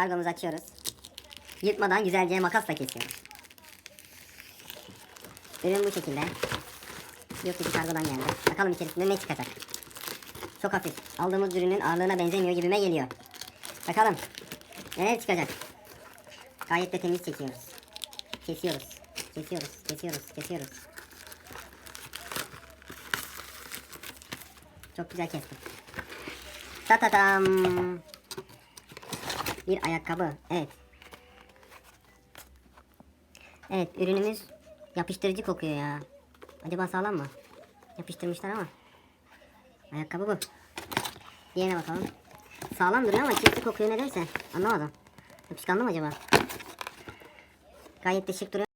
Kargomuzu açıyoruz. Yırtmadan güzelce makasla kesiyoruz. Ürün bu şekilde. Yurt dışı kargodan geldi. Bakalım içerisinde ne çıkacak. Çok hafif. Aldığımız ürünün ağırlığına benzemiyor gibime geliyor. Bakalım. Neler çıkacak. Gayet de temiz çekiyoruz. Kesiyoruz. Kesiyoruz. Kesiyoruz. Kesiyoruz. Çok güzel kestim. Tatatam. Bir ayakkabı. Evet. Evet ürünümüz yapıştırıcı kokuyor ya. Acaba sağlam mı? Yapıştırmışlar ama. Ayakkabı bu. Diğerine bakalım. Sağlam duruyor ama kirli kokuyor nedense. Anlamadım. Yapışkanlı mı acaba? Gayet de şık duruyor.